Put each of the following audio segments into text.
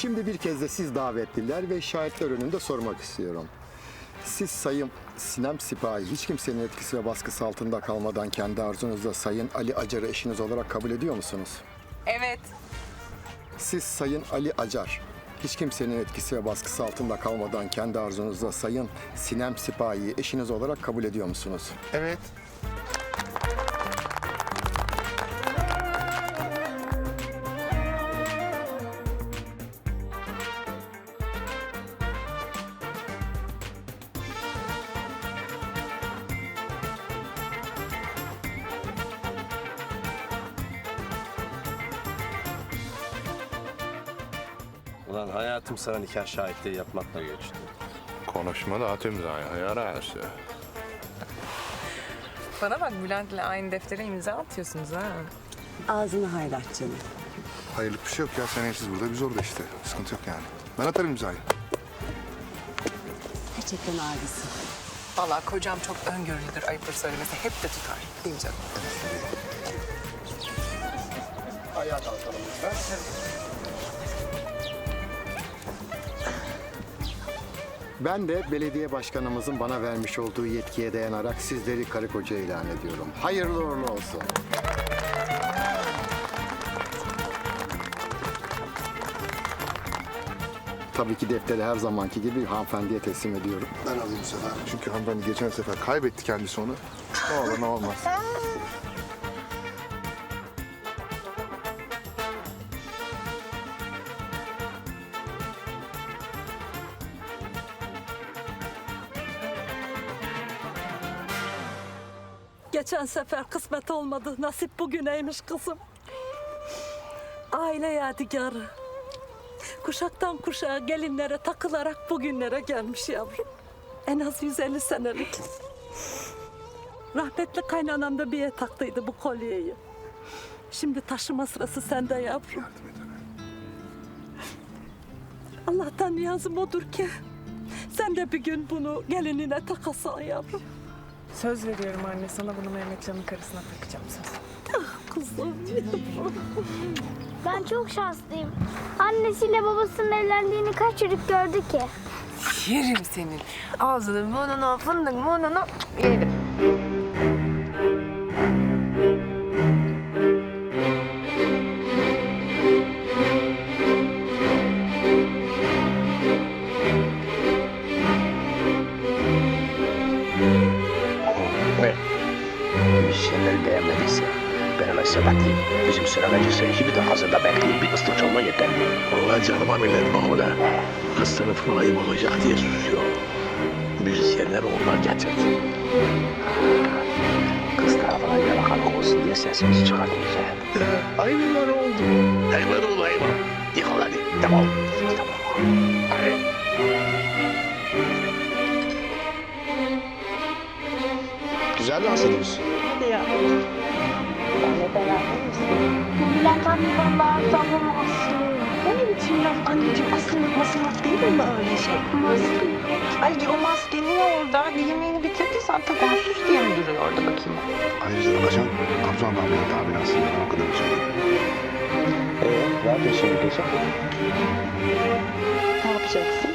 Şimdi bir kez de siz davetliler ve şahitler önünde sormak istiyorum. Siz Sayın Sinem Sipahi hiç kimsenin etkisi ve baskısı altında kalmadan kendi arzunuzla Sayın Ali Acar'ı eşiniz olarak kabul ediyor musunuz? Evet. Siz Sayın Ali Acar hiç kimsenin etkisi ve baskısı altında kalmadan kendi arzunuzla Sayın Sinem Sipahi'yi eşiniz olarak kabul ediyor musunuz? Evet. Ulan hayatım sana nikah şahitliği yapmakla geçti. Konuşma da at imzayı. Hayal arası. Bana bak Bülent'le aynı deftere imza atıyorsunuz ha. Ağzını hayrat canım. Hayırlık bir şey yok ya. Sen evsiz burada biz orada işte. Sıkıntı yok yani. Ben atarım imzayı. Gerçekten abisin. Vallahi kocam çok öngörülüdür ayıptır söylemesi. Hep de tutar. Değil mi canım? Ayağa kalkalım lütfen. Ben de belediye başkanımızın bana vermiş olduğu yetkiye dayanarak sizleri karı koca ilan ediyorum. Hayırlı uğurlu olsun. Tabii ki defteri her zamanki gibi hanımefendiye teslim ediyorum. Ben alayım bu sefer. Çünkü hanımefendi geçen sefer kaybetti kendisi onu. Ne olur ne olmaz. Geçen sefer kısmet olmadı. Nasip bugüneymiş kızım. Aile yadigarı. Kuşaktan kuşağa gelinlere takılarak bugünlere gelmiş yavrum. En az 150 senelik. Rahmetli kaynanam da bir taktıydı bu kolyeyi. Şimdi taşıma sırası sende yavrum. Allah'tan niyazım odur ki sen de bir gün bunu gelinine takasan yavrum. Söz veriyorum anne sana bunu Mehmetcan'ın karısına takacağım söz. Kızım. Ben çok şanslıyım. Annesiyle babasının evlendiğini kaç çocuk gördü ki? Yerim senin. Ağzını burnunu fındık burnunu yerim. Sepetleyeyim. Bizim sıramacı sen gibi de hazırda bekleyip bir ıslık çalma yeterli. Vallahi canıma millet Mahmud'a. Kız sınıfın ayıp olacak diye susuyor. Müzisyenler onlar getirdi. Kız tarafına yalakalık olsun diye sesimizi çıkartmayacağız. Ayıplar oldu. Ayıplar oldu ayıplar. Yıkıl hadi. Tamam. Tamam. Hadi. Güzel dans ediyorsun. Bülent anne vallahi babam asılıyor. O ne biçim laf anneciğim? Asılmak masılmak değil mi öyle şey? Ayrıca o maske niye orada? Yemeğini bitirdiysen takonsuz diye mi duruyor orada bakayım? Ayrıca da Ajan, Abzal Mahmut abin aslında. Ben o kadar üzüldüm. Ee, ne yapıyorsun gece? Ne yapacaksın?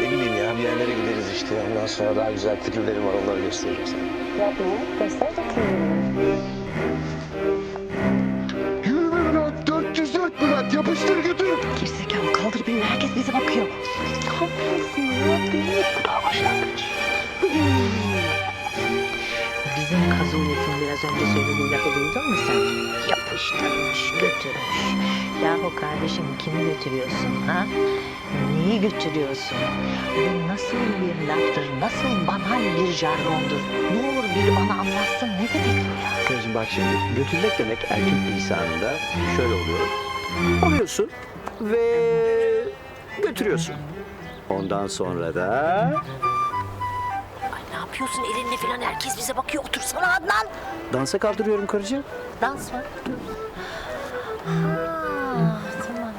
Ne bileyim ya bir yerlere gideriz işte. Ondan sonra daha güzel fikirlerim var onları göstereceğim sana. Yapma. Göster bakayım. Götür. Gerizekalı kaldır beni. Herkes bize bakıyor. Kahretsin ya. Deli. Bu daha başlangıç. Bizim Kazulet'in biraz önce söylediği lafı duydun mu sen? Yapıştırmış, götürmüş. Yahu kardeşim kimi götürüyorsun ha? Neyi götürüyorsun? Bu nasıl bir laftır, nasıl banal bir jargondur? Ne olur biri bana anlatsın ne demek bu ya? Karıcığım bak şimdi götürmek demek erkek lisanında şöyle oluyor. Alıyorsun ve götürüyorsun. Ondan sonra da Ay ne yapıyorsun elinle falan herkes bize bakıyor. Otursana Adnan. dansa kaldırıyorum karıcığım. Dans mı? Ha, tamam.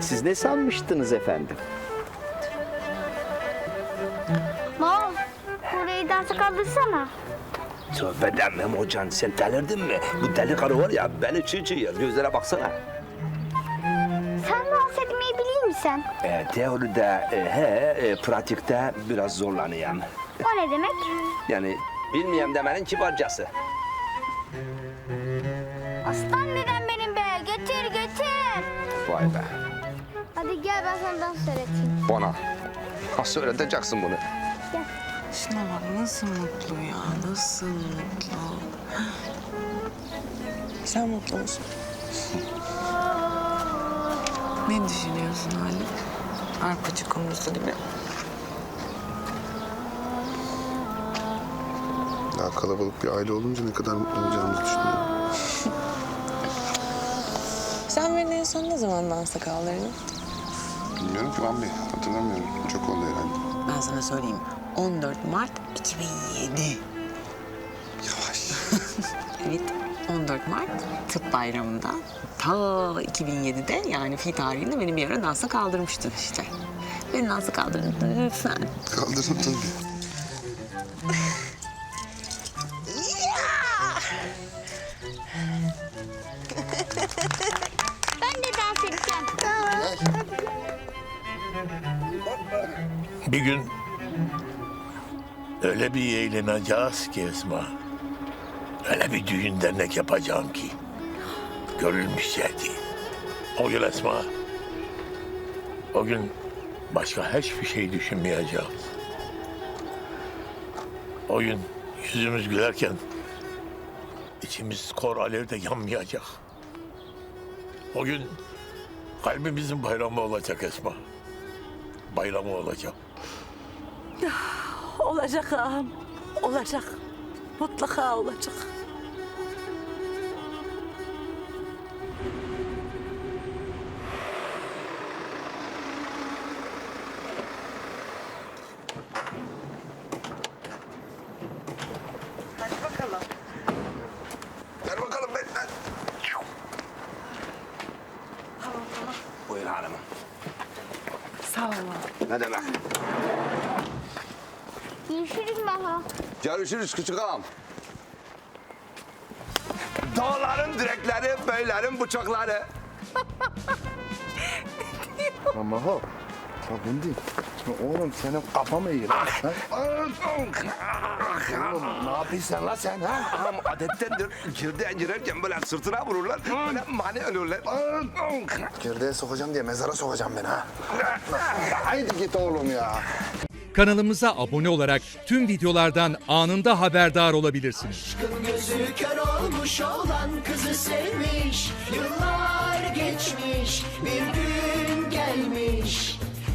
Siz ne sanmıştınız efendim? Baba burayı dansa kaldırsana. Tövbe demem hocan sen delirdin mi? Bu deli karı var ya beni çiğ çiğ yer gözlere baksana. Sen? E, teoride e, he, e, pratikte biraz zorlanıyorum. O ne demek? Yani bilmiyorum demenin kibarcası. Aslan dedem benim be. Getir getir. Vay be. Hadi gel ben sana dans öğreteyim. Bana. Nasıl öğreteceksin bunu? Şuna bak nasıl mutlu ya, nasıl mutlu. Sen mutlu musun? ne düşünüyorsun Halim? Arpacık konusu gibi. Daha kalabalık bir aile olunca ne kadar mutlu olacağımızı düşünüyorum. Sen beni en son ne zaman dansa kaldırdın? Bilmiyorum ki Bey. Hatırlamıyorum. Çok oldu herhalde. Ben sana söyleyeyim. 14 Mart 2007. Evet, 14 Mart tıp bayramında ta 2007'de yani fi tarihinde beni bir ara dansa kaldırmıştın işte. Beni dansa kaldırdın lütfen. Kaldırın tabii. Ben de dans edeceğim. Bir gün öyle bir eğleneceğiz ki Esma. Öyle bir düğün dernek yapacağım ki. Görülmüş şey değil. O gün Esma. O gün başka hiçbir şey düşünmeyeceğiz. O gün yüzümüz gülerken içimiz kor alevde yanmayacak. O gün kalbimizin bayramı olacak Esma. Bayramı olacak. Olacak ağam. Olacak. Mutlaka olacak. Ne demek? Görüşürüz Maho. Görüşürüz küçük ağam. Dağların direkleri, beylerin bıçakları. Ama ho. Bak bunu değil. Oğlum senin kafa mı iyi lan? Ha? Oğlum ne yapıyorsun lan sen ha? Ağam adettendir. Girdiğe girerken böyle sırtına vururlar. Böyle mani ölürler. Gerdeğe sokacağım diye mezara sokacağım beni ha. Haydi git oğlum ya. Kanalımıza abone olarak tüm videolardan anında haberdar olabilirsiniz. Gözü kör olmuş olan kızı sevmiş Yıllar geçmiş bir gün gelmiş